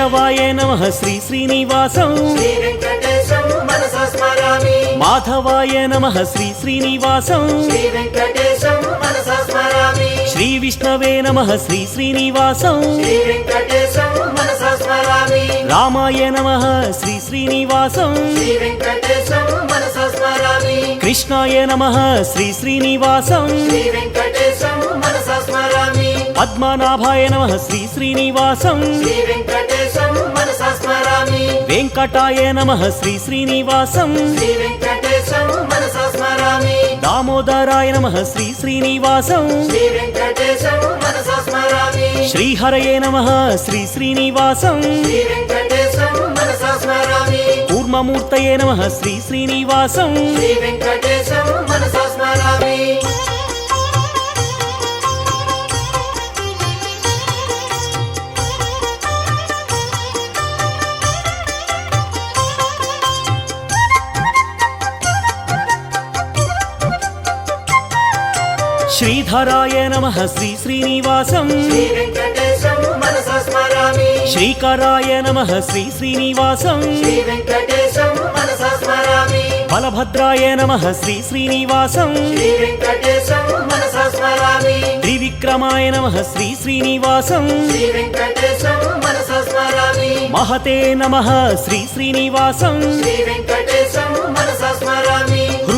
కేశవాయ నమ శ్రీ శ్రీనివాసం. మాధవాయ నమ శ్రీ శ్రీనివాసం. శ్రీ విష్ణవే నమ శ్రీ శ్రీనివాసం. రామాయ నమ శ్రీ శ్రీనివాసం. కృష్ణాయ నమ శ్రీ శ్రీనివాసం. పద్మనాభాయ నమ శ్రీ శ్రీనివాసం. వెంకటాయ నమ శ్రీ శ్రీనివాసం. దామోదరాయ నమ శ్రీ శ్రీనివాసం. శ్రీహరయే నమ శ్రీ శ్రీనివాసం. కూర్మమూర్తయే నమ శ్రీ శ్రీనివాసం. శ్రీధరాయ నమ శ్రీ శ్రీనివాసం. శ్రీకరాయ నమ శ్రీ శ్రీనివాసం. బలభద్రాయ నమ శ్రీ శ్రీనివాసం. త్రివిక్రమాయ నమ శ్రీ శ్రీనివాసం. మహతే నమ శ్రీ శ్రీనివాసం.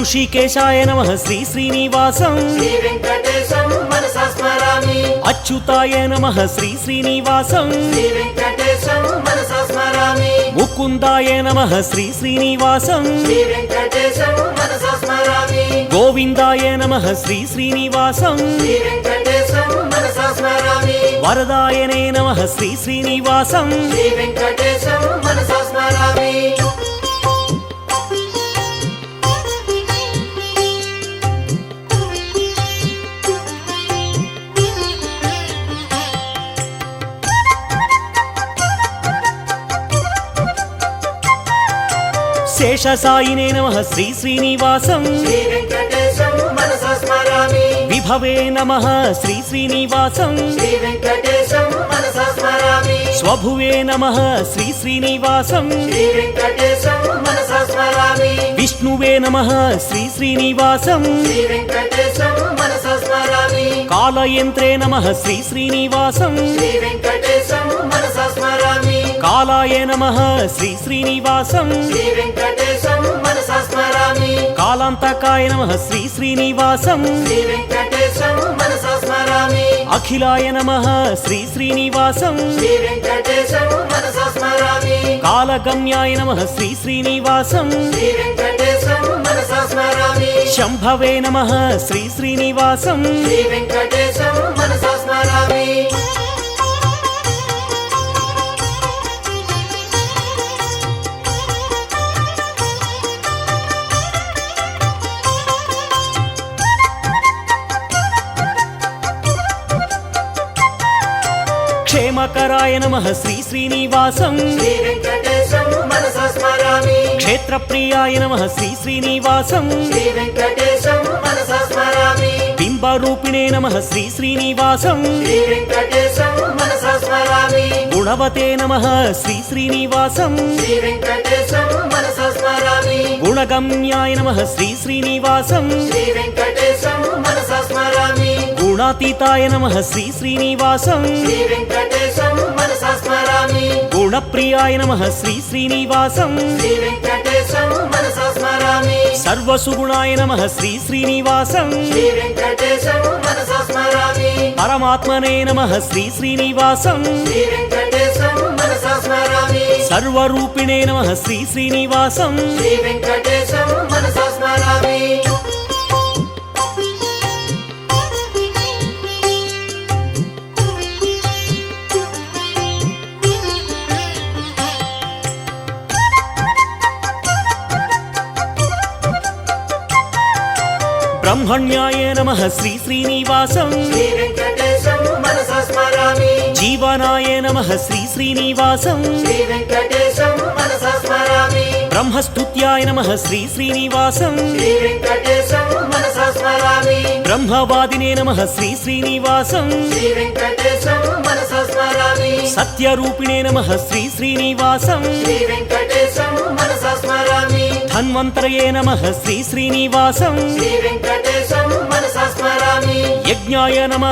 హృషికేశాయ నమ శ్రీ శ్రీనివాసం. అచ్యుతాయ నమ శ్రీ శ్రీనివాసం. ముకుందాయ నమ శ్రీ శ్రీనివాసం. గోవిందాయ నమ శ్రీ శ్రీనివాసం. వరదాయనే నమ శ్రీ శ్రీనివాసం. శ్రీ వెంకటేశం మనసా స్మరామి. శేషసాయినే నమ శ్రీ శ్రీనివాసం. విభవే నమ శ్రీ శ్రీనివాసం. స్వభువే నమ శ్రీ శ్రీనివాసం. విష్ణువే నమ శ్రీ శ్రీనివాసం. కాలయంత్రే నమ శ్రీ శ్రీనివాసం. కాలాయ నమ శ్రీ శ్రీనివాసం. కాలాంతకాయ నమ శ్రీ శ్రీనివాసం. అఖిలాయ నమ శ్రీ శ్రీనివాసం. కాలగమ్యాయ నమ శ్రీ శ్రీనివాసం. శంభవే నమ శ్రీ శ్రీనివాసం. శ్రీ వెంకటేశం మనసా స్మరామి. క్షేమకరాయ నమ శ్రీ శ్రీనివాసం. క్షేత్రప్రియాయ నమ శ్రీ శ్రీనివాసం బింబరూపిణే నమ శ్రీ శ్రీనివాసం. గుణవతే నమ శ్రీ శ్రీనివాసం. గుణగమ్యాయ నమ శ్రీ శ్రీనివాసం. గుణాతీతాయ నమ శ్రీ శ్రీనివాసం. గుణప్రియాయ నమ శ్రీ శ్రీనివాసం. సర్వసుగుణాయ నమ శ్రీ శ్రీనివాసం. పరమాత్మనే నమ శ్రీ శ్రీనివాసం. సర్వరూపిణే నమ శ్రీ శ్రీనివాసం. బ్రహ్మణ్యాయ నమ శ్రీ శ్రీనివాసం. జీవనాయ నమ శ్రీ శ్రీనివాసం. బ్రహ్మస్తుత్యాయ నమ శ్రీ శ్రీనివాసం. బ్రహ్మవాదినే నమ శ్రీ శ్రీనివాసం. సత్యరూపిణే నమ శ్రీ శ్రీనివాసం. ధన్వంతరయే నమ శ్రీ శ్రీనివాసం. స్మరామి. యజ్ఞాయ నమ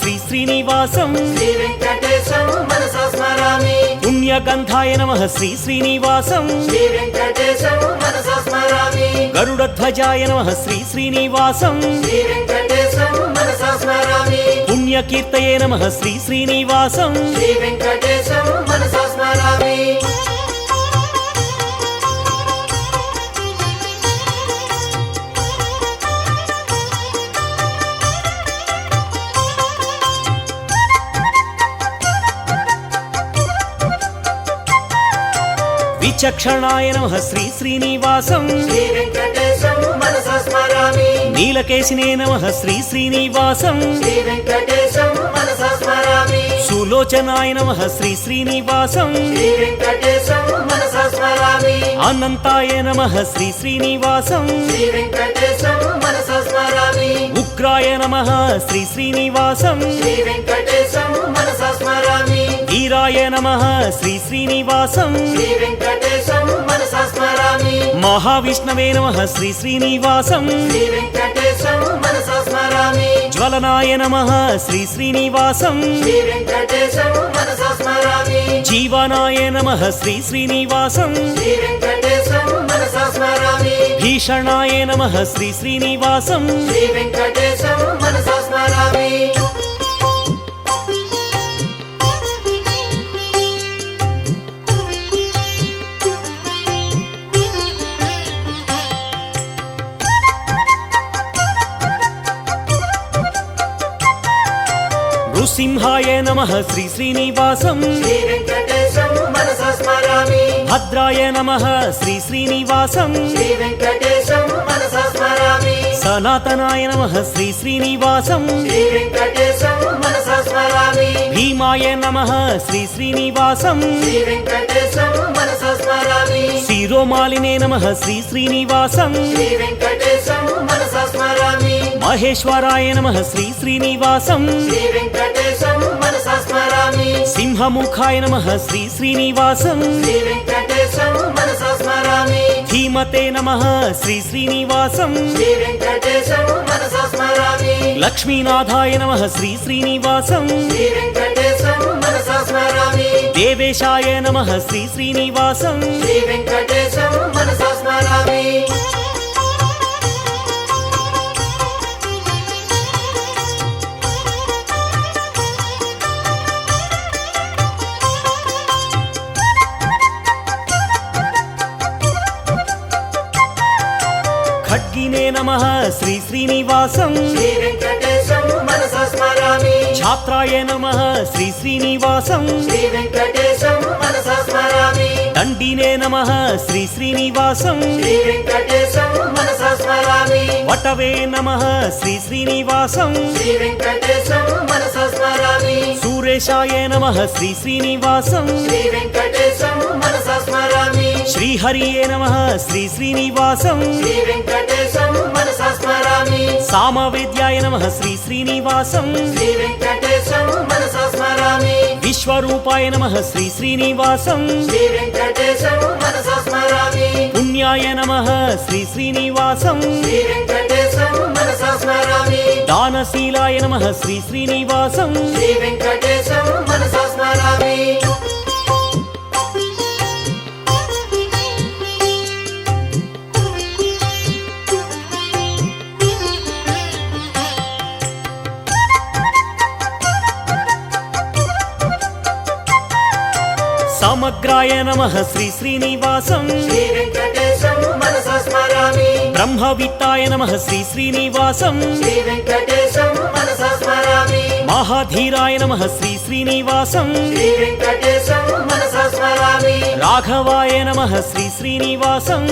శ్రీ శ్రీనివాసం. శ్రీ వెంకటేశం మనసా స్మరామి. పుణ్యగంధాయ నమ శ్రీ శ్రీనివాసం. శ్రీ వెంకటేశం మనసా స్మరామి. గరుడధ్వజాయ నమ శ్రీ శ్రీనివాసం. శ్రీ వెంకటేశం మనసా స్మరామి. పుణ్యకీర్తయే నమ శ్రీ శ్రీనివాసం. శ్రీ వెంకటేశం మనసా స్మరామి. విచక్షణాయ నమ శ్రీ శ్రీనివాసం. నీలకేశినే నమ శ్రీ శ్రీనివాసం. సులోచనాయ నమ శ్రీ శ్రీనివాసం. అనంతాయ నమ శ్రీ శ్రీనివాసం. ఉగ్రాయ నమ శ్రీ శ్రీనివాసం. శ్రీ వెంకటేశం మనసా స్మరామి. వీరాయ నమ. శ్రీ శ్రీనివాసం. మహావిష్ణవే నమ శ్రీ శ్రీనివాసం జ్వలనాయ నమ. శ్రీ శ్రీనివాసం. జీవనాయ నమ. శ్రీ శ్రీనివాసం. భీషణాయ నమ. శ్రీ శ్రీనివాసం. శ్రీ వెంకటేశం మనసా స్మరామి. నృసింహాయ నమ. శ్రీ శ్రీనివాసం. భద్రాయ నమ శ్రీ శ్రీనివాసం సనాతనాయ నమ. శ్రీ శ్రీనివాసం. భీమాయ నమ. శ్రీ శ్రీనివాసం. శిరోమాలినే నమ. శ్రీ శ్రీనివాసం. మహేశ్వరాయ నమ శ్రీ శ్రీనివాసం. సింహముఖాయ నమ శ్రీ శ్రీనివాసం. ధీమతే నమ శ్రీ శ్రీనివాసం. లక్ష్మీనాథాయ నమ శ్రీ శ్రీనివాసం. దేవేశాయ నమ శ్రీ శ్రీనివాసం. నమ శ్రీ శ్రీనివాసం ఛాత్రాయ నమ శ్రీ శ్రీనివాసం దండినే నమ శ్రీ శ్రీనివాసం వటవే నమ శ్రీ శ్రీనివాసం సూరేశాయ నమ శ్రీ శ్రీనివాసం శ్రీహరియే నమ శ్రీ శ్రీనివాసం శ్రీ వెంకటేశం స్మరామి సామవేద్యాయ నమ శ్రీ శ్రీనివాసం. శ్రీ వెంకటేశం మనసా స్మరామి. విశ్వరూపాయ నమ శ్రీ శ్రీనివాసం. శ్రీ వెంకటేశం మనసా స్మరామి. పుణ్యాయ నమ శ్రీ శ్రీనివాసం. శ్రీ వెంకటేశం మనసా స్మరామి. దానశీలాయ నమ శ్రీ శ్రీనివాసం. శ్రీ వెంకటేశం మనసా స్మరామి. సమగ్రాయ నమ శ్రీ శ్రీనివాసం. బ్రహ్మవిత్తాయ నమ శ్రీ శ్రీనివాసం. మహాధీరాయ నమ శ్రీ శ్రీనివాసం. రాఘవాయ నమ శ్రీ శ్రీనివాసం.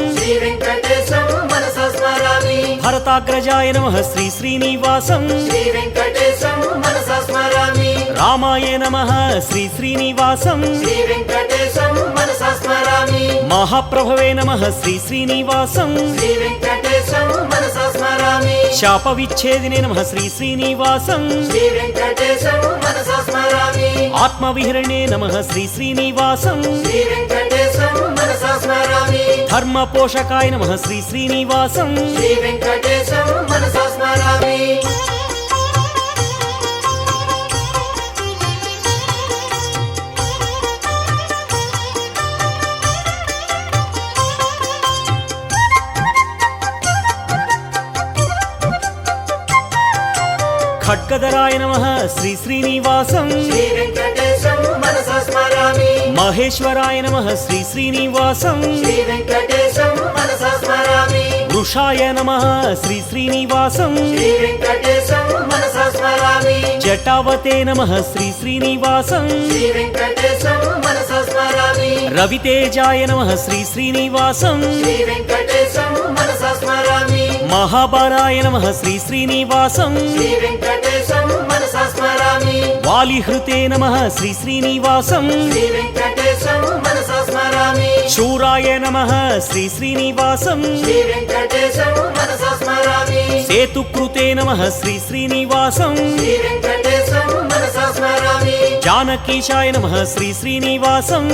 భరతాగ్రజాయ నమ శ్రీ శ్రీనివాసం. రామాయ నమ శ్రీ శ్రీనివాసం. మహాప్రభవే నమ శ్రీ శ్రీనివాసం. శాప విచ్ఛేదినే నమ శ్రీ శ్రీనివాసం. ఆత్మవిహరణే నమ శ్రీ శ్రీనివాసం. ధర్మ పోషకాయ నమ శ్రీ శ్రీనివాసం. శ్రీ వెంకటేశం మనసా స్మరామి. ఖడ్గధరాయ నమ. శ్రీ శ్రీనివాసం. మహేశ్వరాయ నమ. శ్రీ శ్రీనివాసం. వృషాయ నమ. శ్రీ శ్రీనివాసం. జటావతే నమ. శ్రీ శ్రీనివాసం. రవితేజాయ నమ. శ్రీ శ్రీనివాసం. మహాబలాయ నమ శ్రీ శ్రీనివాసం. స్మరామి. వాలిహృతే నమ శ్రీ శ్రీనివాసం. శూరాయ నమ శ్రీ శ్రీనివాసం. సేతుకృతే నమ శ్రీ శ్రీనివాసం. జానకీశాయ నమ శ్రీ శ్రీనివాసం.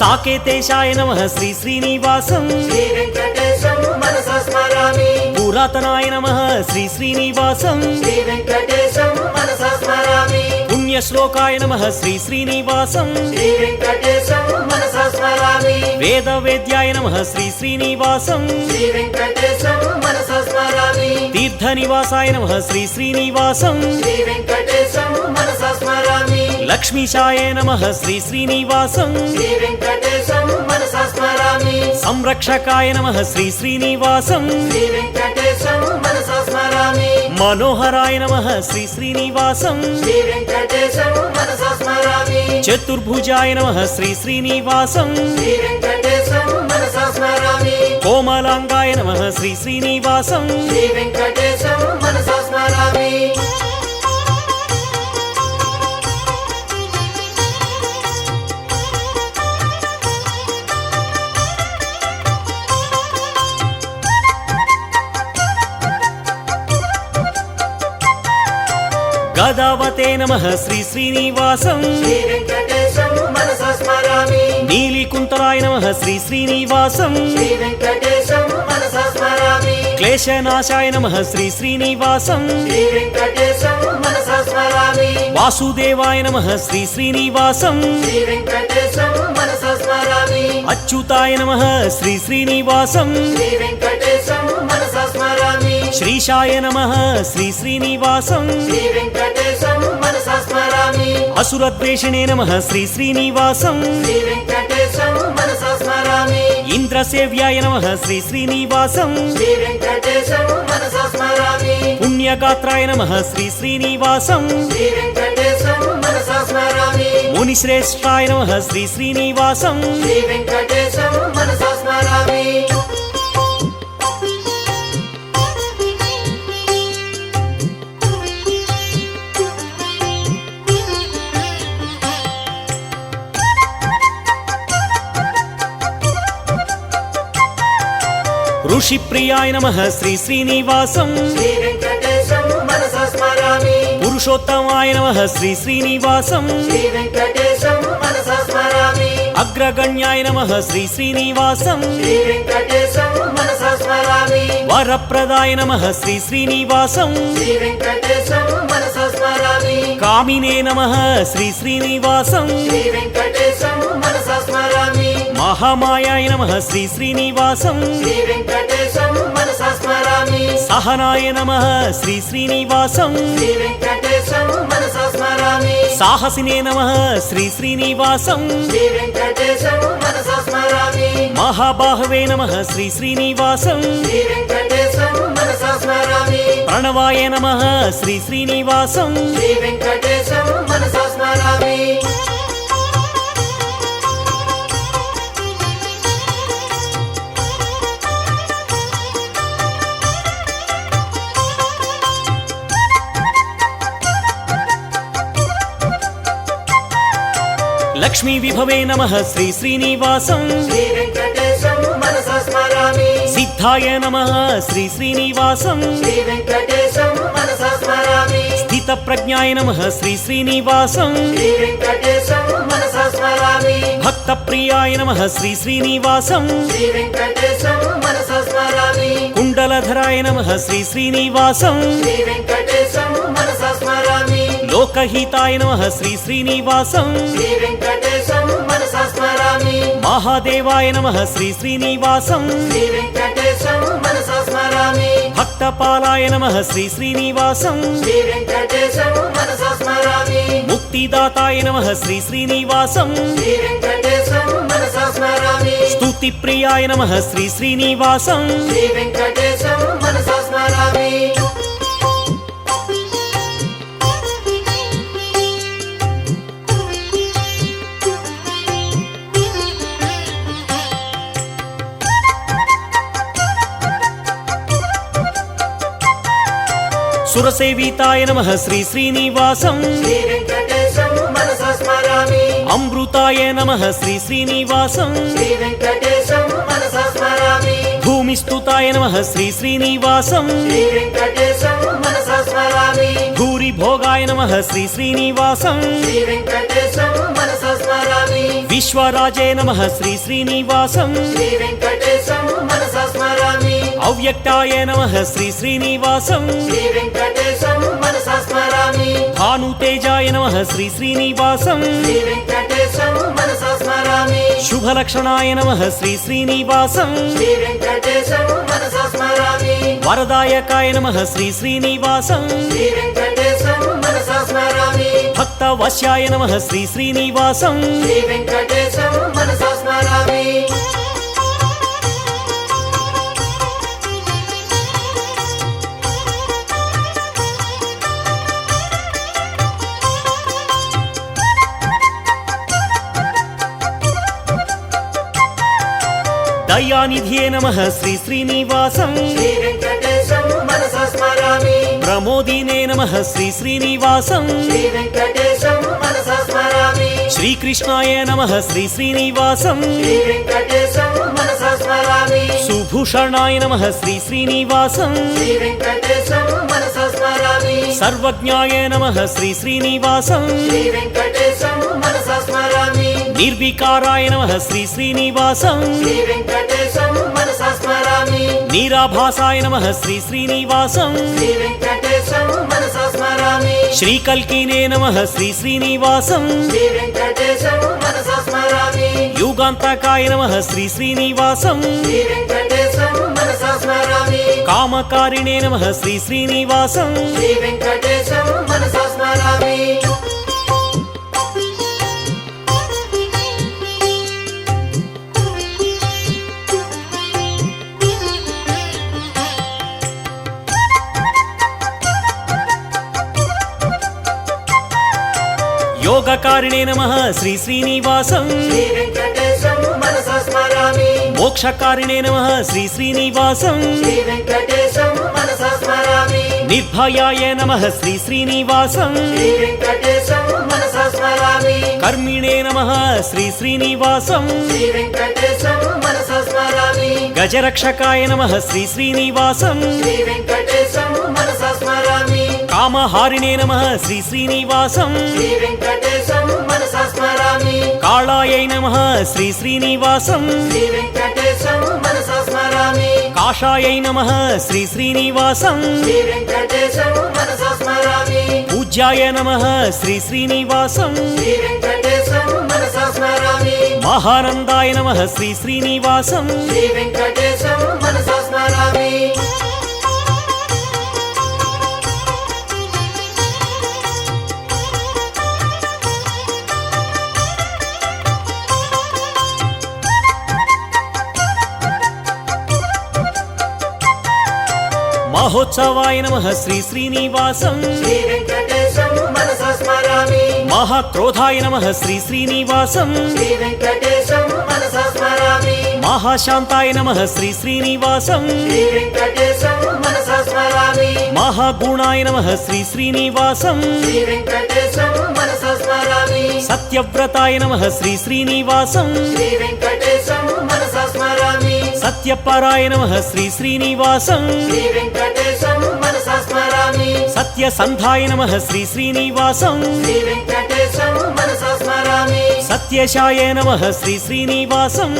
సాకేతేశాయ నమ శ్రీ శ్రీనివాసం. పురాతనాయ నమ శ్రీ శ్రీనివాసం. పుణ్యశ్లోకాయ నమ శ్రీ శ్రీనివాసం. వేద వేద్యాయ నమ శ్రీ శ్రీనివాసం. శ్రీ వెంకటేశం మనసా స్మరామి. తీర్థ నివాసాయ నమ శ్రీ శ్రీనివాసం. లక్ష్మీశాయ నమ శ్రీ శ్రీనివాసం. సంరక్షకాయ నమ శ్రీ శ్రీనివాసం. మనోహరాయ నమ శ్రీ శ్రీనివాసం. చతుర్భుజాయ నమ శ్రీ శ్రీనివాసం. శ్రీ వెంకటేశం మనసా స్మరామి. కోమలాంగాయ నమ శ్రీ శ్రీనివాసం. గదావతే నమ శ్రీ శ్రీనివాసం. నీలికుంతలాయ నమ శ్రీ శ్రీనివాసం. క్లేశనాశాయ నమ శ్రీ శ్రీనివాసం. వాసుదేవాయ నమ శ్రీ శ్రీనివాసం. అచ్యుతాయ నమ శ్రీ శ్రీనివాసం. శ్రీ వెంకటేశం మనసా స్మరామి. శ్రీశాయ నమ. శ్రీ శ్రీనివాసం. అసురద్వేషిణే నమ. శ్రీ శ్రీనివాసం. ఇంద్రసేవ్యాయ నమ. శ్రీ శ్రీనివాసం. పుణ్యగాత్రాయ నమ. శ్రీ శ్రీనివాసం. మునిశ్రేష్టాయ నమ. శ్రీ శ్రీనివాసం. శ్రీ వెంకటేశం మనసా స్మరామి. ఋషిప్రియాయ నమ. శ్రీ శ్రీనివాసం. పురుషోత్తమాయ నమ. శ్రీ శ్రీనివాసం. అగ్రగణ్యాయ నమ. శ్రీ శ్రీనివాసం. వరప్రదాయ నమ. శ్రీ శ్రీనివాసం. కామినే నమ. శ్రీ శ్రీనివాసం. మహామాయాయ నమ శ్రీ శ్రీనివాసం. సహనాయ నమ శ్రీ శ్రీనివాసం. సాహసినే నమ శ్రీ శ్రీనివాసం. మహాబాహవే నమ శ్రీ శ్రీనివాసం. ప్రణవాయ నమ శ్రీ శ్రీనివాసం. లక్ష్మీ విభవే నమ శ్రీ శ్రీనివాసం. సిద్ధాయ నమ శ్రీ శ్రీనివాసం. స్థిత ప్రజ్ఞాయ నమ శ్రీ శ్రీనివాసం. భక్త ప్రియాయ నమ శ్రీ శ్రీనివాసం. కుండలధరాయ నమ శ్రీ శ్రీనివాసం. లోకహితాయ నమ శ్రీ శ్రీనివాసం. శ్రీ వెంకటేశం మహాదేవాయ నమ శ్రీ శ్రీనివాసం. శ్రీ వెంకటేశం భక్తపాలాయ నమ శ్రీ శ్రీనివాసం. శ్రీ వెంకటేశం ముక్తిదాతాయ నమ శ్రీ శ్రీనివాసం. శ్రీ వెంకటేశం స్తుతి ప్రియాయ నమ శ్రీ శ్రీనివాసం. సురసేవితాయ నమ శ్రీ శ్రీనివాసం. అమృతాయ నమ శ్రీ శ్రీనివాసం. భూమిస్తుతాయ నమ శ్రీ శ్రీనివాసం. భూరి భోగాయ నమ శ్రీ శ్రీనివాసం. విశ్వరాజే నమ శ్రీ శ్రీనివాసం. శ్రీ వెంకటేశం మనసా స్మరామి. అవ్యక్తాయ నమ శ్రీ శ్రీనివాసం. స్మరామి. భానుతేజాయ నమ శ్రీ శ్రీనివాసం. శుభలక్షణాయ నమ శ్రీ శ్రీనివాసం. వరదాయకాయ నమ శ్రీ శ్రీనివాసం. భక్తవశ్యాయ నమ శ్రీ శ్రీనివాసం. దయానిధియే నమ. శ్రీ శ్రీనివాసం. ప్రమోదినే నమ. శ్రీ శ్రీనివాసం. శ్రీకృష్ణాయ నమ. శ్రీ శ్రీనివాసం. సుభూషణాయ నమ. శ్రీ శ్రీనివాసం. సర్వజ్ఞాయ నమ. శ్రీ శ్రీనివాసం. నిర్వికారాయ నమ శ్రీ శ్రీనివాసం. నీరాభాసాయ నమ శ్రీ శ్రీనివాసం. శ్రీకల్కినే నమ శ్రీ శ్రీనివాసం. యుగాంతకాయ నమ శ్రీ శ్రీనివాసం. కామకారిణే నమ శ్రీ శ్రీనివాసం. యోగకారిణే నమ. శ్రీ శ్రీనివాసం. మోక్షకారిణే నమ. శ్రీ శ్రీనివాసం. నిర్భయాయ నమ. శ్రీ శ్రీనివాసం. కర్మిణే నమ. శ్రీ శ్రీనివాసం. గజరక్షకాయ నమ. శ్రీ శ్రీనివాసం. కామహారిణే నమ. శ్రీ శ్రీనివాసం. కాళాయై నమ శ్రీ శ్రీనివాసం. శ్రీ కాషాయై నమ శ్రీ శ్రీనివాసం. శ్రీ వెంకటేశం మనసా స్మరామి. పూజ్యాయ నమ శ్రీ శ్రీనివాసం. శ్రీ వెంకటేశం మనసా స్మరామి. మహానందాయ నమ శ్రీ శ్రీనివాసం. మహోత్సవాయ నమ. శ్రీ శ్రీనివాసం. మహాక్రోధాయ నమ. శ్రీ శ్రీనివాసం. మహాశాంతాయ నమ. శ్రీ శ్రీనివాసం. మహాగుణాయ నమ. శ్రీ శ్రీనివాసం. సత్యవ్రతాయ నమ. శ్రీ శ్రీనివాసం. సత్యపరాయ నమ శ్రీ శ్రీనివాసం స్మరామి. సత్యసంధాయ నమ శ్రీ శ్రీనివాసం సత్యశాయ నమ శ్రీ శ్రీనివాసం.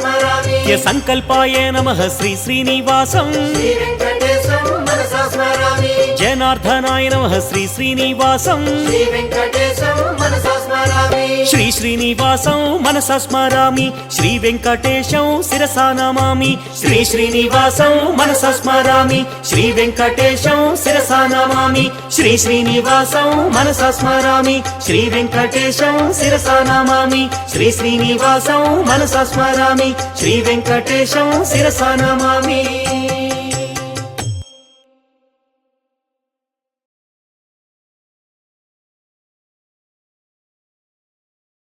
స్మరామి. సంకల్పాయ నమ శ్రీ శ్రీనివాసం జనార్దనాయ నమ. శ్రీ శ్రీనివాసం. శ్రీ శ్రీనివాసం మనస స్మరామి శ్రీ వెంకటేశం శిరసా నమామి. శ్రీ శ్రీనివాసం మనస స్మరామి శ్రీ వెంకటేశం శిరసా నమామి. శ్రీ శ్రీనివాసం మనస స్మరామి శ్రీ వెంకటేశం శిరసా నమామి. శ్రీ శ్రీనివాసం మనస స్మరామి శ్రీ వెంకటేశం శిరసా నమామి.